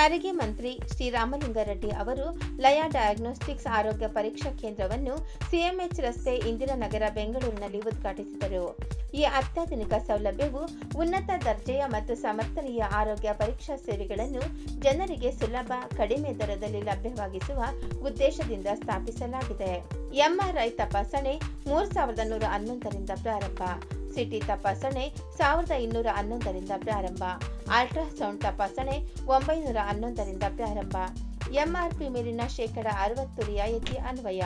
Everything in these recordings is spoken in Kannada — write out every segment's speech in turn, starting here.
ಸಾರಿಗೆ ಮಂತ್ರಿ ಶ್ರೀರಾಮಲಿಂಗಾರೆಡ್ಡಿ ಅವರು ಲಯ ಡಯಾಗ್ನೋಸ್ಟಿಕ್ಸ್ ಆರೋಗ್ಯ ಪರೀಕ್ಷಾ ಕೇಂದ್ರವನ್ನು ಸಿಎಂಎಚ್ ರಸ್ತೆ ಇಂದಿರಾನಗರ ಬೆಂಗಳೂರಿನಲ್ಲಿ ಉದ್ಘಾಟಿಸಿದರು. ಈ ಅತ್ಯಾಧುನಿಕ ಸೌಲಭ್ಯವು ಉನ್ನತ ದರ್ಜೆಯ ಮತ್ತು ಸಮರ್ಥನೀಯ ಆರೋಗ್ಯ ಪರೀಕ್ಷಾ ಸೇವೆಗಳನ್ನು ಜನರಿಗೆ ಸುಲಭ, ಕಡಿಮೆ ದರದಲ್ಲಿ ಲಭ್ಯವಾಗಿಸುವ ಉದ್ದೇಶದಿಂದ ಸ್ಥಾಪಿಸಲಾಗಿದೆ. ಎಂಆರ್ಐ ತಪಾಸಣೆ ಮೂರು ಸಾವಿರದ ನೂರ ಹನ್ನೊಂದರಿಂದ ಪ್ರಾರಂಭ. ಸಿಟಿ ತಪಾಸಣೆ ಸಾವಿರದ ಇನ್ನೂರ ಹನ್ನೊಂದರಿಂದ ಪ್ರಾರಂಭ. ಅಲ್ಟ್ರಾಸೌಂಡ್ ತಪಾಸಣೆ ಒಂಬೈನೂರ ಹನ್ನೊಂದರಿಂದ ಪ್ರಾರಂಭ. ಎಂಆರ್ಪಿ ಮೇಲಿನ ಶೇಕಡ ಅರವತ್ತು ರಿಯಾಯಿತಿ ಅನ್ವಯ.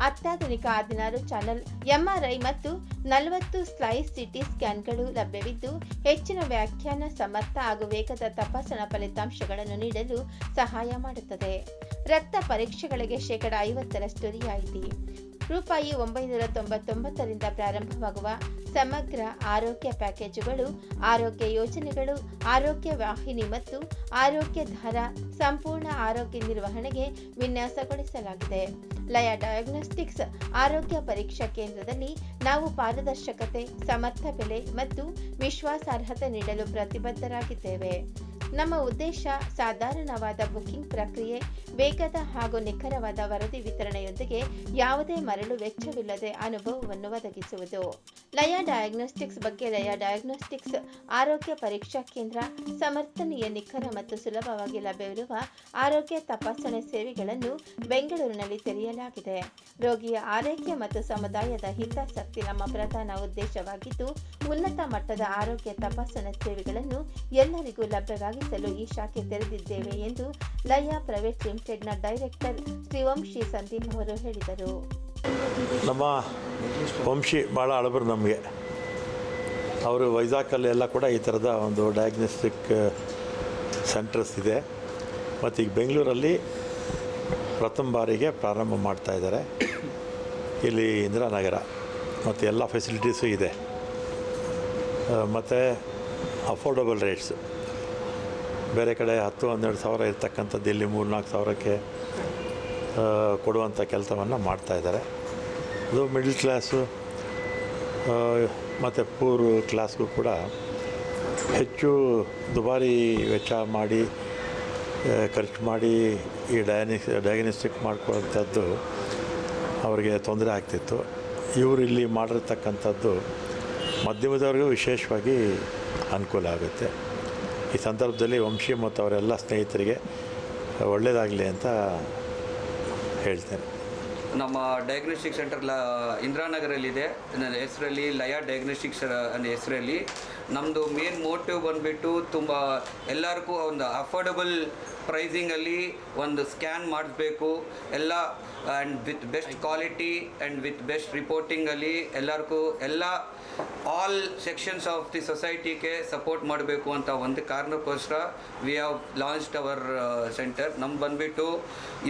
ಅತ್ಯಾಧುನಿಕ ಹದಿನಾರು ಚಾನೆಲ್, ಎಂಆರ್ಐ ಮತ್ತು ನಲವತ್ತು ಸ್ಲೈಸ್ ಸಿಟಿ ಸ್ಕ್ಯಾನ್ಗಳು ಲಭ್ಯವಿದ್ದು, ಹೆಚ್ಚಿನ ವ್ಯಾಖ್ಯಾನ, ಸಮರ್ಥ ಹಾಗೂ ವೇಗದ ತಪಾಸಣಾ ಫಲಿತಾಂಶಗಳನ್ನು ನೀಡಲು ಸಹಾಯ ಮಾಡುತ್ತದೆ. ರಕ್ತ ಪರೀಕ್ಷೆಗಳಿಗೆ ಶೇಕಡ ಐವತ್ತರಷ್ಟು ರಿಯಾಯಿತಿ. ರೂಪಾಯಿ ಒಂಬೈನೂರ ತೊಂಬತ್ತೊಂಬತ್ತರಿಂದ ಪ್ರಾರಂಭವಾಗುವ ಸಮಗ್ರ ಆರೋಗ್ಯ ಪ್ಯಾಕೇಜುಗಳು, ಆರೋಗ್ಯ ಯೋಜನೆಗಳು, ಆರೋಗ್ಯ ವಾಹಿನಿ ಮತ್ತು ಆರೋಗ್ಯ ಧಾರ ಸಂಪೂರ್ಣ ಆರೋಗ್ಯ ನಿರ್ವಹಣೆಗೆ ವಿನ್ಯಾಸಗೊಳಿಸಲಾಗಿದೆ. ಲಯ ಡಯಾಗ್ನೋಸ್ಟಿಕ್ಸ್ ಆರೋಗ್ಯ ಪರೀಕ್ಷಾ ಕೇಂದ್ರದಲ್ಲಿ ನಾವು ಪಾರದರ್ಶಕತೆ, ಸಮರ್ಥ ಬೆಲೆ ಮತ್ತು ವಿಶ್ವಾಸಾರ್ಹತೆ ನೀಡಲು ಪ್ರತಿಬದ್ಧರಾಗಿದ್ದೇವೆ. ನಮ್ಮ ಉದ್ದೇಶ ಸಾಧಾರಣವಾದ ಬುಕಿಂಗ್ ಪ್ರಕ್ರಿಯೆ, ವೇಗದ ಹಾಗೂ ನಿಖರವಾದ ವರದಿ ವಿತರಣೆಯೊಂದಿಗೆ ಯಾವುದೇ ಮರಳು ವೆಚ್ಚವಿಲ್ಲದೆ ಅನುಭವವನ್ನು ಒದಗಿಸುವುದು. ಲಯ ಡಯಾಗ್ನೋಸ್ಟಿಕ್ಸ್ ಬಗ್ಗೆ ಲಯ ಡಯಾಗ್ನೋಸ್ಟಿಕ್ಸ್ ಆರೋಗ್ಯ ಪರೀಕ್ಷಾ ಕೇಂದ್ರ ಸಮರ್ಥನೀಯ ನಿಖರ ಮತ್ತು ಸುಲಭವಾಗಿ ಲಭ್ಯವಿರುವ ಆರೋಗ್ಯ ತಪಾಸಣೆ ಸೇವೆಗಳನ್ನು ಬೆಂಗಳೂರಿನಲ್ಲಿ ತೆರೆಯಲಾಗಿದೆ. ರೋಗಿಯ ಆರೈಕೆ ಮತ್ತು ಸಮುದಾಯದ ಹಿತಾಸಕ್ತಿ ನಮ್ಮ ಪ್ರಧಾನ ಉದ್ದೇಶವಾಗಿದ್ದು, ಉನ್ನತ ಮಟ್ಟದ ಆರೋಗ್ಯ ತಪಾಸಣಾ ಸೇವೆಗಳನ್ನು ಎಲ್ಲರಿಗೂ ಲಭ್ಯವಾಗಿಸಲು ಈ ಶಾಖೆ ತೆರೆದಿದ್ದೇವೆ ಎಂದು ಲಯ ಪ್ರೈವೇಟ್ ಲಿಮಿಟೆಡ್ನ ಡೈರೆಕ್ಟರ್ ಶ್ರೀವಂಶಿ ಸಂದೀಪ್ ಅವರು ಹೇಳಿದರು. ನಮ್ಮ ವಂಶಿ ಭಾಳ ಅಳಬರು ನಮಗೆ. ಅವರು ವೈಜಾಗಲ್ಲಿ ಎಲ್ಲ ಕೂಡ ಈ ಥರದ ಒಂದು ಡಯಾಗ್ನೋಸ್ಟಿಕ್ ಸೆಂಟರ್ಸ್ ಇದೆ. ಮತ್ತು ಈಗ ಬೆಂಗಳೂರಲ್ಲಿ ಪ್ರಥಮ ಬಾರಿಗೆ ಪ್ರಾರಂಭ ಮಾಡ್ತಾ ಇದ್ದಾರೆ. ಇಲ್ಲಿ ಇಂದಿರಾನಗರ ಮತ್ತು ಎಲ್ಲ ಫೆಸಿಲಿಟೀಸು ಇದೆ. ಮತ್ತು ಅಫೋರ್ಡಬಲ್ ರೇಟ್ಸು ಬೇರೆ ಕಡೆ ಹತ್ತು, ಹನ್ನೆರಡು ಸಾವಿರ ಇರ್ತಕ್ಕಂಥದ್ದು ಇಲ್ಲಿ ಮೂರು, ನಾಲ್ಕು ಸಾವಿರಕ್ಕೆ ಕೊಡುವಂಥ ಕೆಲಸವನ್ನು ಮಾಡ್ತಾಯಿದ್ದಾರೆ ಅದು ಮಿಡ್ಲ್ ಕ್ಲಾಸು ಮತ್ತು ಪೂರ್ ಕ್ಲಾಸ್ಗೂ ಕೂಡ ಹೆಚ್ಚು ದುಬಾರಿ ವೆಚ್ಚ ಮಾಡಿ ಖರ್ಚು ಮಾಡಿ ಈ ಡಯಾನಿಸ್, ಡಯಾಗ್ನಿಸ್ಟಿಕ್ ಮಾಡ್ಕೊಳ್ಳೋಂಥದ್ದು ಅವರಿಗೆ ತೊಂದರೆ ಆಗ್ತಿತ್ತು. ಇವರು ಇಲ್ಲಿ ಮಾಡಿರ್ತಕ್ಕಂಥದ್ದು ಮಧ್ಯಮದವ್ರಿಗೂ ವಿಶೇಷವಾಗಿ ಅನುಕೂಲ ಆಗುತ್ತೆ. ಈ ಸಂದರ್ಭದಲ್ಲಿ ವಂಶಿ ಮತ್ತು ಅವರೆಲ್ಲ ಸ್ನೇಹಿತರಿಗೆ ಒಳ್ಳೆಯದಾಗಲಿ ಅಂತ ಹೇಳ್ತೇನೆ. ನಮ್ಮ ಡಯಾಗ್ನೋಸ್ಟಿಕ್ ಸೆಂಟರ್ ಲ ಇಂದಿರಾನಗರಲ್ಲಿದೆ. ನನ್ನ ಹೆಸರಲ್ಲಿ ಲಯ ಡಯಾಗ್ನೋಸ್ಟಿಕ್ಸ್ ಅನ್ನೋ ಹೆಸರಲ್ಲಿ ನಮ್ಮದು ಮೇನ್ ಮೋಟಿವ್ ಬಂದುಬಿಟ್ಟು ತುಂಬ ಎಲ್ಲರಿಗೂ ಒಂದು ಅಫೋರ್ಡಬಲ್ ಪ್ರೈಸಿಂಗಲ್ಲಿ ಒಂದು ಸ್ಕ್ಯಾನ್ ಮಾಡಿಸ್ಬೇಕು. ಎಲ್ಲ and with best quality and with best ರಿಪೋರ್ಟಿಂಗಲ್ಲಿ ಎಲ್ಲರಿಗೂ ಎಲ್ಲ ಆಲ್ ಸೆಕ್ಷನ್ಸ್ ಆಫ್ ದಿ ಸೊಸೈಟಿಗೆ ಸಪೋರ್ಟ್ ಮಾಡಬೇಕು ಅಂತ ಒಂದು ಕಾರಣಕ್ಕೋಸ್ಕರ we have launched our centre ನಮ್ಮ ಬಂದುಬಿಟ್ಟು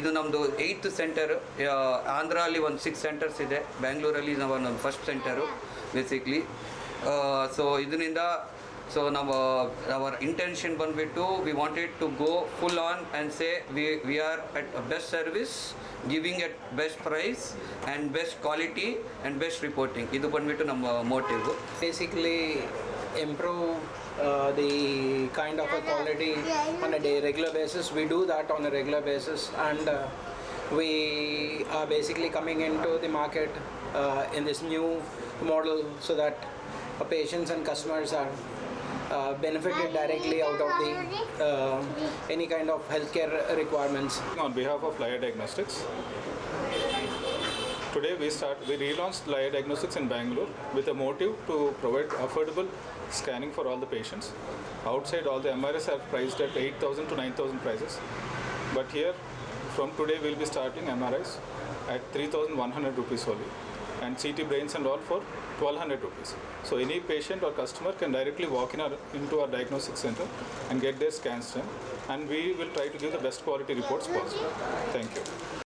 ಇದು ನಮ್ಮದು ಏಯ್ತ್ ಸೆಂಟರ್ ಆಂಧ್ರ ಅಲ್ಲಿ ಒಂದು ಸಿಕ್ಸ್ ಸೆಂಟರ್ಸ್ ಇದೆ. ಬ್ಯಾಂಗ್ಳೂರಲ್ಲಿ ನಾವು ಒಂದು ಫಸ್ಟ್ ಸೆಂಟರು ಬೇಸಿಕ್ಲಿ ಸೊ ಇದರಿಂದ ಸೊ ನಾವು ಅವರ್ ಇಂಟೆನ್ಷನ್ ಬಂದುಬಿಟ್ಟು we wanted to go full on and say we we are at best service giving at best price and best quality and best reporting ಇದು ಬಂದುಬಿಟ್ಟು ನಮ್ಮ motive basically improve the kind of a quality on a day regular basis we do do on a regular basis and and are coming into the market uh, in this new model so that uh, patients and customers are uh, benefited directly out of the uh, any kind of healthcare requirements. On behalf of Laya Diagnostics, today we start we relaunched Laya Diagnostics in Bangalore with a motive to provide affordable scanning for all the patients. Outside, all the MRS are priced at 8,000 to 9,000 prices, but here, from today, we'll be starting MRIs at 3,100 rupees only, and CT brains and all for 1,200 rupees. So any patient or customer can directly walk in our, into our diagnostic center and get their scans done, and we will try to give the best quality reports possible. Thank you.